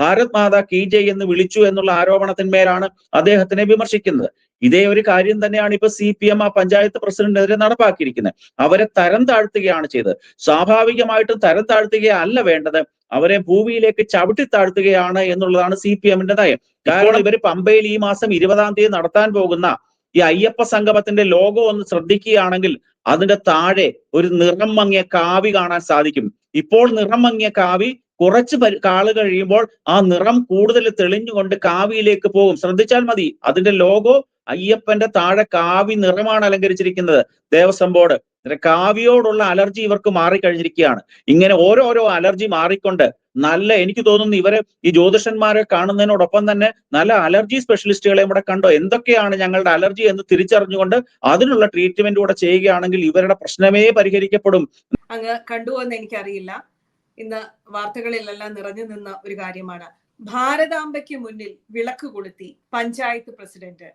Bharat Mata key ജയ് എന്ന് വിളിച്ചു എന്നുള്ള ആരോപണത്തിന്മേലാണ് അദ്ദേഹത്തിനെ വിമർശിക്കുന്നത്. ഇതേ ഒരു കാര്യം തന്നെയാണ് ഇപ്പൊ സി പി എം ആ പഞ്ചായത്ത് പ്രസിഡന്റിനെതിരെ നടപ്പാക്കിയിരിക്കുന്നത്. അവരെ തരം താഴ്ത്തുകയാണ് ചെയ്തത്. സ്വാഭാവികമായിട്ടും തരം താഴ്ത്തുകയല്ല വേണ്ടത്. അവരെ ഭൂമിയിലേക്ക് ചവിട്ടി താഴ്ത്തുകയാണ് എന്നുള്ളതാണ് സി പി എമ്മിന്റെ നയം. കാരണം ഇവർ പമ്പയിൽ ഈ മാസം ഇരുപതാം തീയതി നടത്താൻ പോകുന്ന ഈ അയ്യപ്പ സംഗമത്തിന്റെ ലോഗോ ഒന്ന് ശ്രദ്ധിക്കുകയാണെങ്കിൽ അതിന്റെ താഴെ ഒരു നിറം മങ്ങിയ കാവി കാണാൻ സാധിക്കും. ഇപ്പോൾ നിറം മങ്ങിയ കാവി കുറച്ച് കാൾ കഴിയുമ്പോൾ ആ നിറം കൂടുതൽ തെളിഞ്ഞുകൊണ്ട് കാവിയിലേക്ക് പോകും. ശ്രദ്ധിച്ചാൽ മതി. അതിന്റെ ലോഗോ അയ്യപ്പന്റെ താഴെ കാവി നിറമാണ് അലങ്കരിച്ചിരിക്കുന്നത്. ദേവസ്വം ബോർഡ്. കാവിയോടുള്ള അലർജി ഇവർക്ക് മാറിക്കഴിഞ്ഞിരിക്കുകയാണ്. ഇങ്ങനെ ഓരോരോ അലർജി മാറിക്കൊണ്ട് നല്ല എനിക്ക് തോന്നുന്നു ഇവരെ ഈ ജ്യോതിഷന്മാരെ കാണുന്നതിനോടൊപ്പം തന്നെ നല്ല അലർജി സ്പെഷ്യലിസ്റ്റുകളെ ഇവിടെ കണ്ടോ? എന്തൊക്കെയാണ് ഞങ്ങളുടെ അലർജി എന്ന് തിരിച്ചറിഞ്ഞുകൊണ്ട് അതിനുള്ള ട്രീറ്റ്മെന്റ് കൂടെ ചെയ്യുകയാണെങ്കിൽ ഇവരുടെ പ്രശ്നമേ പരിഹരിക്കപ്പെടും. അങ്ങ് കണ്ടുവെന്ന് എനിക്കറിയില്ല. ഇന്ന് വാർത്തകളിലെല്ലാം നിറഞ്ഞു നിന്ന ഒരു കാര്യമാണ്. ഭാരതാംബയ്ക്ക് മുന്നിൽ വിളക്ക് കൊളുത്തി പഞ്ചായത്ത് പ്രസിഡന്റ്.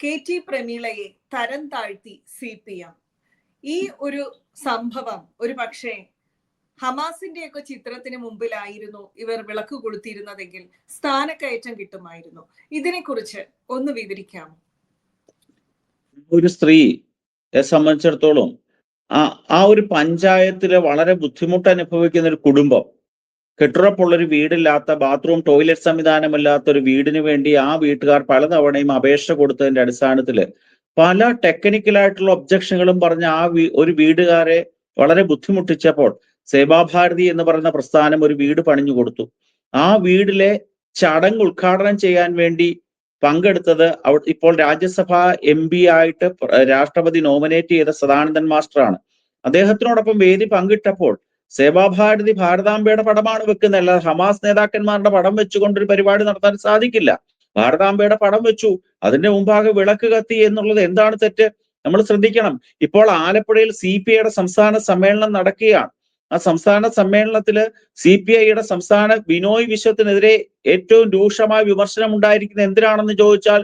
കെ ടി പ്രമീളയെ തരം താഴ്ത്തി സി പി എം. ഈ ഒരു സംഭവം ഒരു പക്ഷേ ഹമാസിന്റെ ഒക്കെ ചിത്രത്തിന് മുമ്പിലായിരുന്നു ഇവർ വിളക്ക് കൊളുത്തിയിരുന്നതെങ്കിൽ സ്ഥാനക്കയറ്റം കിട്ടുമായിരുന്നു. ഇതിനെക്കുറിച്ച് ഒന്ന് വിവരിക്കാമോ? ഒരു സ്ത്രീയെ സംബന്ധിച്ചിടത്തോളം ആ ഒരു പഞ്ചായത്തിലെ വളരെ ബുദ്ധിമുട്ട് അനുഭവിക്കുന്ന ഒരു കുടുംബം. കെട്ടുറപ്പുള്ളൊരു വീടില്ലാത്ത ബാത്റൂം ടോയ്ലറ്റ് സംവിധാനമില്ലാത്ത ഒരു വീടിന് വേണ്ടി ആ വീട്ടുകാർ പലതവണയും അപേക്ഷ കൊടുത്തതിന്റെ അടിസ്ഥാനത്തിൽ പല ടെക്നിക്കലായിട്ടുള്ള ഒബ്ജക്ഷനുകളും പറഞ്ഞ ആ ഒരു വീടുകാരെ വളരെ ബുദ്ധിമുട്ടിച്ചപ്പോൾ സേവാഭാരതി എന്ന് പറയുന്ന പ്രസ്ഥാനം ഒരു വീട് പണിഞ്ഞു കൊടുത്തു. ആ വീടിലെ ചടങ്ങ് ഉദ്ഘാടനം ചെയ്യാൻ വേണ്ടി പങ്കെടുത്തത് ഇപ്പോൾ രാജ്യസഭ എം പി ആയിട്ട് രാഷ്ട്രപതി നോമിനേറ്റ് ചെയ്ത സദാനന്ദൻ മാസ്റ്ററാണ്. അദ്ദേഹത്തിനോടൊപ്പം വേദി പങ്കിട്ടപ്പോൾ സേവാഭാരതി ഭാരതാംബയുടെ പടമാണ് വെക്കുന്നത്. അല്ലാതെ ഹമാസ് നേതാക്കന്മാരുടെ പടം വെച്ചുകൊണ്ട് ഒരു പരിപാടി നടത്താൻ സാധിക്കില്ല. ഭാരതാംബയുടെ പടം വെച്ചു. അതിന്റെ മുമ്പാകെ വിളക്ക് കത്തി എന്നുള്ളത് എന്താണ് തെറ്റ്? നമ്മൾ ശ്രദ്ധിക്കണം. ഇപ്പോൾ ആലപ്പുഴയിൽ സി പി ഐയുടെ സംസ്ഥാന സമ്മേളനം നടക്കുകയാണ്. ആ സംസ്ഥാന സമ്മേളനത്തിൽ സി പി ഐയുടെ സംസ്ഥാന ബിനോയ് വിശ്വത്തിനെതിരെ ഏറ്റവും രൂക്ഷമായ വിമർശനം ഉണ്ടായിരിക്കുന്നത് എന്തിനാണെന്ന് ചോദിച്ചാൽ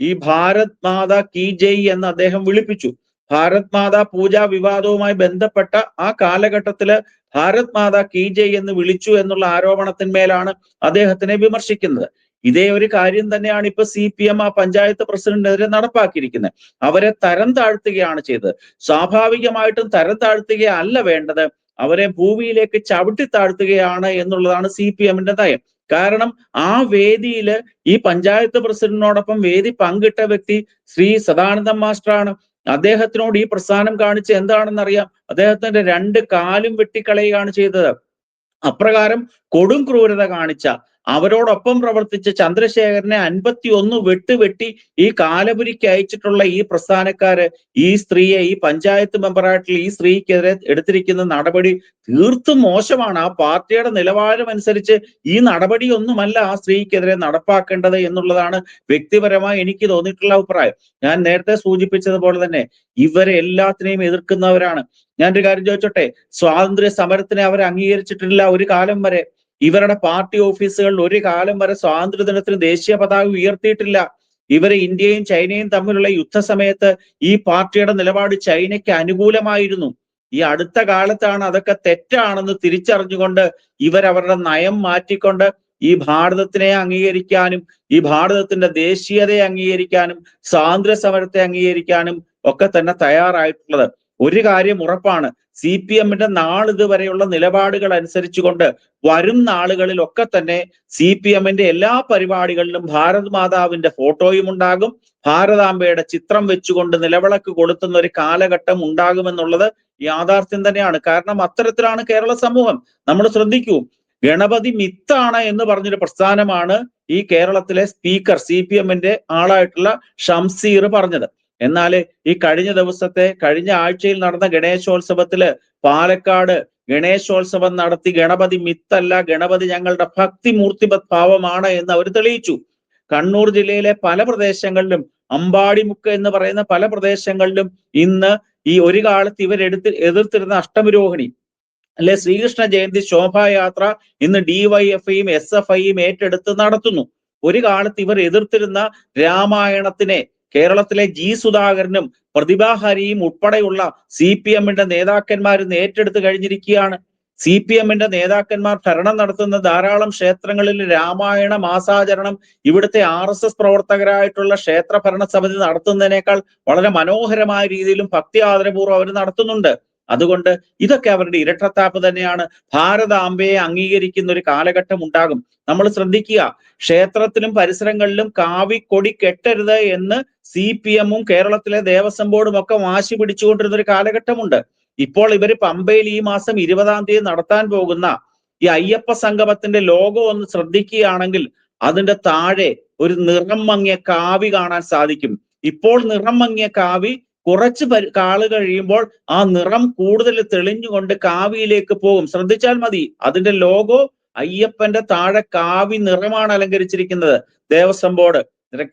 ഈ ഭാരത് മാതാ കി ജയ് എന്ന് അദ്ദേഹം വിളിപ്പിച്ചു. ഭാരത് മാതാ പൂജാ വിവാദവുമായി ബന്ധപ്പെട്ട ആ കാലഘട്ടത്തിൽ ഭാരത് മാതാ കി ജയ് എന്ന് വിളിച്ചു എന്നുള്ള ആരോപണത്തിന്മേലാണ് അദ്ദേഹത്തിനെ വിമർശിക്കുന്നത്. ഇതേ ഒരു കാര്യം തന്നെയാണ് ഇപ്പൊ സി പി എം ആ പഞ്ചായത്ത് പ്രസിഡന്റിനെതിരെ നടപ്പാക്കിയിരിക്കുന്നത്. അവരെ തരം താഴ്ത്തുകയാണ് ചെയ്തത്. സ്വാഭാവികമായിട്ടും തരം താഴ്ത്തുകയല്ല വേണ്ടത്. അവരെ ഭൂമിയിലേക്ക് ചവിട്ടി താഴ്ത്തുകയാണ് എന്നുള്ളതാണ് സി പി എമ്മിന്റെ നയം. കാരണം ആ വേദിയിൽ ഈ പഞ്ചായത്ത് പ്രസിഡന്റിനോടൊപ്പം വേദി പങ്കിട്ട വ്യക്തി ശ്രീ സദാനന്ദം മാസ്റ്ററാണ്. അദ്ദേഹത്തിനോട് ഈ പ്രസ്ഥാനം കാണിച്ച് എന്താണെന്നറിയാം? അദ്ദേഹത്തിന്റെ രണ്ട് കാലും വെട്ടിക്കളയുകയാണ് ചെയ്തത്. അപ്രകാരം കൊടും ക്രൂരത കാണിച്ച അവരോടൊപ്പം പ്രവർത്തിച്ച ചന്ദ്രശേഖരനെ അൻപത്തി ഒന്ന് വെട്ട് വെട്ടി ഈ കാലപുരിക്ക് അയച്ചിട്ടുള്ള ഈ പ്രസ്ഥാനക്കാര് ഈ സ്ത്രീയെ ഈ പഞ്ചായത്ത് മെമ്പറായിട്ടുള്ള ഈ സ്ത്രീക്കെതിരെ എടുത്തിരിക്കുന്ന നടപടി തീർത്തും മോശമാണ്. ആ പാർട്ടിയുടെ നിലവാരം അനുസരിച്ച് ഈ നടപടിയൊന്നുമല്ല ആ സ്ത്രീക്കെതിരെ നടപ്പാക്കേണ്ടത് എന്നുള്ളതാണ് വ്യക്തിപരമായി എനിക്ക് തോന്നിയിട്ടുള്ള അഭിപ്രായം. ഞാൻ നേരത്തെ സൂചിപ്പിച്ചതുപോലെ തന്നെ ഇവരെ എല്ലാത്തിനെയും എതിർക്കുന്നവരാണ്. ഒരു കാര്യം ചോദിച്ചോട്ടെ? സ്വാതന്ത്ര്യ സമരത്തിനെ അവർ അംഗീകരിച്ചിട്ടില്ല ഒരു കാലം വരെ. ഇവരുടെ പാർട്ടി ഓഫീസുകളിൽ ഒരു കാലം വരെ സ്വാതന്ത്ര്യ ദിനത്തിന് ദേശീയ പതാക ഉയർത്തിയിട്ടില്ല. ഇവർ ഇന്ത്യയും ചൈനയും തമ്മിലുള്ള യുദ്ധസമയത്ത് ഈ പാർട്ടിയുടെ നിലപാട് ചൈനയ്ക്ക് അനുകൂലമായിരുന്നു. ഈ അടുത്ത കാലത്താണ് അതൊക്കെ തെറ്റാണെന്ന് തിരിച്ചറിഞ്ഞുകൊണ്ട് ഇവരവരുടെ നയം മാറ്റിക്കൊണ്ട് ഈ ഭാരതത്തിനെ അംഗീകരിക്കാനും ഈ ഭാരതത്തിന്റെ ദേശീയതയെ അംഗീകരിക്കാനും സ്വാതന്ത്ര്യ സമരത്തെ അംഗീകരിക്കാനും ഒക്കെ തന്നെ തയ്യാറായിട്ടുള്ളത്. ഒരു കാര്യം ഉറപ്പാണ്. സി പി എമ്മിന്റെ നാളിതുവരെയുള്ള നിലപാടുകൾ അനുസരിച്ചുകൊണ്ട് വരും നാളുകളിലൊക്കെ തന്നെ സി പി എമ്മിന്റെ എല്ലാ പരിപാടികളിലും ഭാരത് മാതാവിന്റെ ഫോട്ടോയും ഉണ്ടാകും. ഭാരതാംബയുടെ ചിത്രം വെച്ചുകൊണ്ട് നിലവിളക്ക് കൊളുത്തുന്ന ഒരു കാലഘട്ടം ഉണ്ടാകുമെന്നുള്ളത് യാഥാർത്ഥ്യം തന്നെയാണ്. കാരണം അത്തരത്തിലാണ് കേരള സമൂഹം. നമ്മൾ ശ്രദ്ധിക്കൂ ഗണപതി മിത്താണ് എന്ന് പറഞ്ഞൊരു പ്രസ്ഥാനമാണ് ഈ കേരളത്തിലെ സ്പീക്കർ സി പി എമ്മിന്റെ ആളായിട്ടുള്ള ഷംസീർ പറഞ്ഞത്. എന്നാൽ ഈ കഴിഞ്ഞ ദിവസത്തെ കഴിഞ്ഞ ആഴ്ചയിൽ നടന്ന ഗണേശോത്സവത്തിൽ പാലക്കാട് ഗണേശോത്സവം നടത്തി ഗണപതി മിത്തല്ല ഗണപതി ഞങ്ങളുടെ ഭക്തി മൂർത്തിപത് ഭാവമാണ് എന്ന് അവർ തെളിയിച്ചു. കണ്ണൂർ ജില്ലയിലെ പല പ്രദേശങ്ങളിലും അമ്പാടിമുക്ക് എന്ന് പറയുന്ന പല പ്രദേശങ്ങളിലും ഇന്ന് ഈ ഒരു കാലത്ത് ഇവരെടുത്ത് എതിർത്തിരുന്ന അഷ്ടമരോഹിണി അല്ലെ ശ്രീകൃഷ്ണ ജയന്തി ശോഭായാത്ര ഇന്ന് ഡിവൈഎഫ്ഐയും എസ് എഫ് ഐയും ഏറ്റെടുത്ത് നടത്തുന്നു. ഒരു കാലത്ത് ഇവർ എതിർത്തിരുന്ന രാമായണത്തിനെ കേരളത്തിലെ ജി സുധാകരനും പ്രതിഭാഹരിയും ഉൾപ്പെടെയുള്ള സി പി എമ്മിന്റെ നേതാക്കന്മാർ ഇന്ന് ഏറ്റെടുത്ത് കഴിഞ്ഞിരിക്കുകയാണ്. സി പി എമ്മിന്റെ നേതാക്കന്മാർ ഭരണം നടത്തുന്ന ധാരാളം ക്ഷേത്രങ്ങളിൽ രാമായണ മാസാചരണം ഇവിടുത്തെ ആർ എസ് എസ് പ്രവർത്തകരായിട്ടുള്ള ക്ഷേത്ര ഭരണ സമിതി നടത്തുന്നതിനേക്കാൾ വളരെ മനോഹരമായ രീതിയിലും ഭക്തി ആദരപൂർവം അവർ നടത്തുന്നുണ്ട്. അതുകൊണ്ട് ഇതൊക്കെ അവരുടെ ഇരട്ടത്താപ്പ് തന്നെയാണ്. ഭാരതാംബയെ അംഗീകരിക്കുന്ന ഒരു കാലഘട്ടം ഉണ്ടാകും. നമ്മൾ ശ്രദ്ധിക്കുക ക്ഷേത്രത്തിലും പരിസരങ്ങളിലും കാവിക്കൊടി കെട്ടരുത് എന്ന് സി പി എമ്മും കേരളത്തിലെ ദേവസ്വം ബോർഡും ഒക്കെ വാശി പിടിച്ചുകൊണ്ടിരുന്ന ഒരു കാലഘട്ടമുണ്ട്. ഇപ്പോൾ ഇവർ പമ്പയിൽ ഈ മാസം ഇരുപതാം തീയതി നടത്താൻ പോകുന്ന ഈ അയ്യപ്പ സംഗമത്തിന്റെ ലോഗോ ഒന്ന് ശ്രദ്ധിക്കുകയാണെങ്കിൽ അതിന്റെ താഴെ ഒരു നിറം മങ്ങിയ കാവി കാണാൻ സാധിക്കും. ഇപ്പോൾ നിറം മങ്ങിയ കാവി കുറച്ച് കാൾ കഴിയുമ്പോൾ ആ നിറം കൂടുതൽ തെളിഞ്ഞുകൊണ്ട് കാവിയിലേക്ക് പോകും. ശ്രദ്ധിച്ചാൽ മതി അതിന്റെ ലോഗോ അയ്യപ്പന്റെ താഴെ കാവി നിറമാണ് അലങ്കരിച്ചിരിക്കുന്നത്. ദേവസ്വം ബോർഡ്.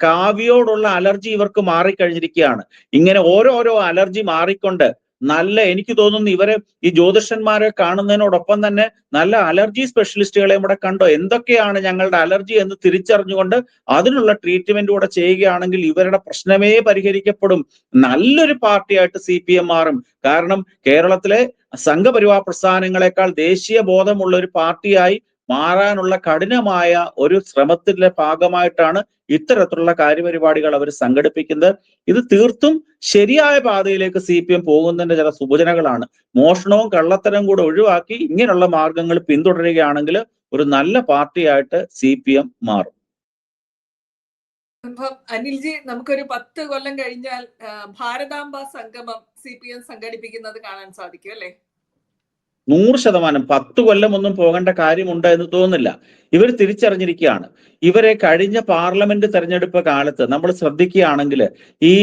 കാവിയോടുള്ള അലർജി ഇവർക്ക് മാറിക്കഴിഞ്ഞിരിക്കുകയാണ്. ഇങ്ങനെ ഓരോരോ അലർജി മാറിക്കൊണ്ട് നല്ല എനിക്ക് തോന്നുന്നു ഇവരെ ഈ ജ്യോതിഷന്മാരെ കാണുന്നതിനോടൊപ്പം തന്നെ നല്ല അലർജി സ്പെഷ്യലിസ്റ്റുകളെ ഇവിടെ കണ്ടോ? എന്തൊക്കെയാണ് ഞങ്ങളുടെ അലർജി എന്ന് തിരിച്ചറിഞ്ഞുകൊണ്ട് അതിനുള്ള ട്രീറ്റ്മെന്റ് കൂടെ ചെയ്യുകയാണെങ്കിൽ ഇവരുടെ പ്രശ്നമേ പരിഹരിക്കപ്പെടും. നല്ലൊരു പാർട്ടിയായിട്ട് സി പി എം മാറും. കാരണം കേരളത്തിലെ സംഘപരിവാർ പ്രസ്ഥാനങ്ങളെക്കാൾ ദേശീയ ബോധമുള്ള ഒരു പാർട്ടിയായി മാറാനുള്ള കഠിനമായ ഒരു ശ്രമത്തിന്റെ ഭാഗമായിട്ടാണ് ഇത്തരത്തിലുള്ള കാര്യപരിപാടികൾ അവർ സംഘടിപ്പിക്കുന്നത്. ഇത് തീർത്തും ശരിയായ പാതയിലേക്ക് സി പി എം പോകുന്നതിന്റെ ചില സൂചനകളാണ്. മോഷണവും കള്ളത്തരവും കൂടെ ഒഴിവാക്കി ഇങ്ങനെയുള്ള മാർഗങ്ങൾ പിന്തുടരുകയാണെങ്കിൽ ഒരു നല്ല പാർട്ടിയായിട്ട് സി പി എം മാറും. അനിൽജി നമുക്കൊരു പത്ത് കൊല്ലം കഴിഞ്ഞാൽ ഭാരതാംബ സംഗമം സി പി എം സംഘടിപ്പിക്കുന്നത് കാണാൻ സാധിക്കും അല്ലെ? നൂറ് ശതമാനം പത്ത് കൊല്ലം ഒന്നും പോകേണ്ട കാര്യമുണ്ട് എന്ന് തോന്നുന്നില്ല. ഇവർ തിരിച്ചറിഞ്ഞിരിക്കുകയാണ്. ഇവരെ കഴിഞ്ഞ പാർലമെന്റ് തെരഞ്ഞെടുപ്പ് കാലത്ത് നമ്മൾ ശ്രദ്ധിക്കുകയാണെങ്കിൽ ഈ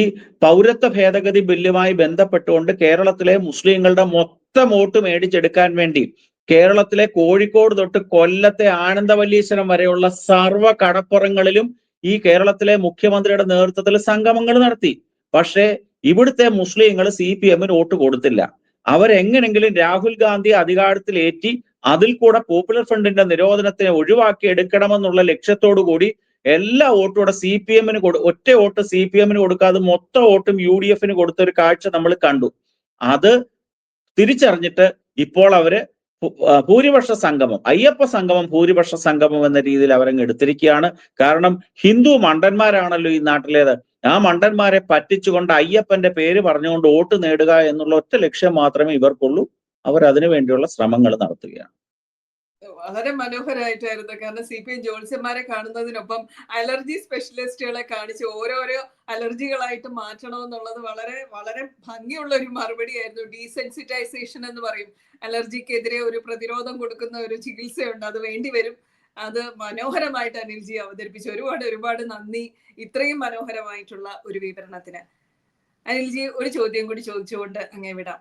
പൗരത്വ ഭേദഗതി ബില്ലുമായി ബന്ധപ്പെട്ടുകൊണ്ട് കേരളത്തിലെ മുസ്ലിങ്ങളുടെ മൊത്തം വോട്ട് മേടിച്ചെടുക്കാൻ വേണ്ടി കേരളത്തിലെ കോഴിക്കോട് തൊട്ട് കൊല്ലത്തെ ആനന്ദവല്ലീശ്വരം വരെയുള്ള സർവ കടപ്പുറങ്ങളിലും ഈ കേരളത്തിലെ മുഖ്യമന്ത്രിയുടെ നേതൃത്വത്തിൽ സംഗമങ്ങൾ നടത്തി. പക്ഷേ ഇവിടുത്തെ മുസ്ലിങ്ങൾ സി പി എമ്മിന് വോട്ട് കൊടുത്തില്ല. അവരെങ്ങനെങ്കിലും രാഹുൽ ഗാന്ധി അധികാരത്തിലേറ്റി അതിൽ കൂടെ പോപ്പുലർ ഫ്രണ്ടിന്റെ നിരോധനത്തിനെ ഒഴിവാക്കി എടുക്കണമെന്നുള്ള ലക്ഷ്യത്തോടു കൂടി എല്ലാ വോട്ടും കൂടെ സി പി എമ്മിന് കൊടു ഒറ്റ വോട്ട് സി പി എമ്മിന് കൊടുക്കാതെ മൊത്തം വോട്ടും യു ഡി എഫിന് കൊടുത്ത ഒരു കാഴ്ച നമ്മൾ കണ്ടു. അത് തിരിച്ചറിഞ്ഞിട്ട് ഇപ്പോൾ അവർ ഭൂരിപക്ഷ സംഗമം അയ്യപ്പ സംഗമം ഭൂരിപക്ഷ സംഗമം എന്ന രീതിയിൽ അവരങ്ങ് എടുത്തിരിക്കുകയാണ്. കാരണം ഹിന്ദു മണ്ടന്മാരാണല്ലോ ഈ നാട്ടിലേത് ആ മണ്ടന്മാരെ പറ്റിച്ചുകൊണ്ട് അയ്യപ്പന്റെ പേര് പറഞ്ഞുകൊണ്ട് വോട്ട് നേടുക എന്നുള്ള ഒറ്റ ലക്ഷ്യം മാത്രമേ ഇവർക്കുള്ളൂ. അവർ അതിനു വേണ്ടിയുള്ള ശ്രമങ്ങൾ നടത്തുകയാണ്. വളരെ മനോഹരമായിട്ടായിരുന്നു കാരണം സി പി എം ജോത്സ്യന്മാരെ കാണുന്നതിനൊപ്പം അലർജി സ്പെഷ്യലിസ്റ്റുകളെ കാണിച്ച് ഓരോരോ അലർജികളായിട്ട് മാറ്റണമെന്നുള്ളത് വളരെ വളരെ ഭംഗിയുള്ള ഒരു മറുപടി ആയിരുന്നു ഡീസെൻസിറ്റൈസേഷൻ എന്ന് പറയും. അലർജിക്കെതിരെ ഒരു പ്രതിരോധം കൊടുക്കുന്ന ഒരു ചികിത്സയുണ്ട്. അത് വേണ്ടി വരും അത് മനോഹരമായിട്ട് അനിൽജി അവതരിപ്പിച്ചു. ഒരുപാട് ഒരുപാട് നന്ദി. ഇത്രയും മനോഹരമായിട്ടുള്ള ഒരു വിവരണത്തിന്. അനിൽജി ഒരു ചോദ്യം കൂടി ചോദിച്ചുകൊണ്ട് അങ്ങേ വിടാം.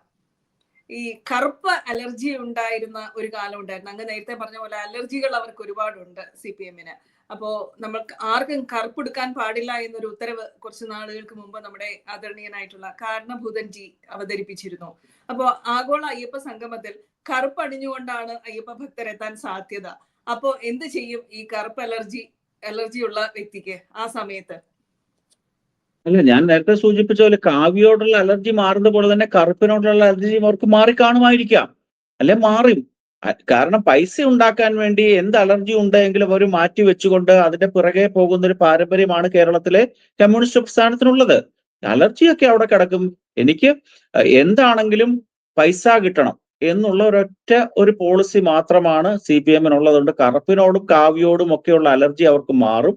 ഈ കറുപ്പ് അലർജി ഉണ്ടായിരുന്ന ഒരു കാലം ഉണ്ടായിരുന്നു. അങ്ങ് നേരത്തെ പറഞ്ഞ പോലെ അലർജികൾ അവർക്ക് ഒരുപാടുണ്ട് സി പി എമ്മിന്. അപ്പോ നമ്മൾക്ക് ആർക്കും കറുപ്പെടുക്കാൻ പാടില്ല എന്നൊരു ഉത്തരവ് കുറച്ച് നാളുകൾക്ക് മുമ്പ് നമ്മുടെ ആദരണീയനായിട്ടുള്ള കാരണഭൂതൻ ജി അവതരിപ്പിച്ചിരുന്നു. അപ്പോ ആഗോള അയ്യപ്പ സംഗമത്തിൽ കറുപ്പ് അണിഞ്ഞുകൊണ്ടാണ് അയ്യപ്പ ഭക്തരെത്താൻ സാധ്യത. അപ്പോ എന്ത് ചെയ്യും ഈ കറുപ്പ് അലർജി അലർജി ഉള്ള വ്യക്തിക്ക് ആ സമയത്ത്? അല്ല ഞാൻ നേരത്തെ സൂചിപ്പിച്ച പോലെ കാവ്യോടുള്ള അലർജി മാറുന്ന പോലെ തന്നെ കറുപ്പിനോടുള്ള അലർജി അവർക്ക് മാറിക്കാണുമായിരിക്കാം അല്ലെ മാറും. കാരണം പൈസ ഉണ്ടാക്കാൻ വേണ്ടി എന്ത് അലർജി ഉണ്ടെങ്കിലും അവർ മാറ്റി വെച്ചുകൊണ്ട് അതിന്റെ പുറകെ പോകുന്ന ഒരു പാരമ്പര്യമാണ് കേരളത്തിലെ കമ്മ്യൂണിസ്റ്റ് പ്രസ്ഥാനത്തിനുള്ളത്. അലർജിയൊക്കെ അവിടെ കിടക്കും. എനിക്ക് എന്താണെങ്കിലും പൈസ കിട്ടണം. എന്നുള്ള ഒരൊറ്റ ഒരു പോളിസി മാത്രമാണ് സി പി എമ്മിനുള്ളതുകൊണ്ട് കറുപ്പിനോടും കാവ്യോടും ഒക്കെയുള്ള അലർജി അവർക്ക് മാറും.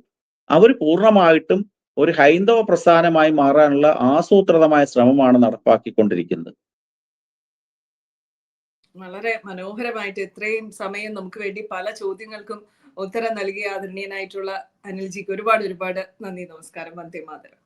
അവർ പൂർണമായിട്ടും ഒരു ഹൈന്ദവ പ്രസ്ഥാനമായി മാറാനുള്ള ആസൂത്രിതമായ ശ്രമമാണ് നടപ്പാക്കിക്കൊണ്ടിരിക്കുന്നത്. വളരെ മനോഹരമായിട്ട് ഇത്രയും സമയം നമുക്ക് വേണ്ടി പല ചോദ്യങ്ങൾക്കും ഉത്തരം നൽകിയ ആദരണീയനായിട്ടുള്ള അനിൽജിക്ക് ഒരുപാട് ഒരുപാട് നന്ദി നമസ്കാരം വന്ദേ മാതരം.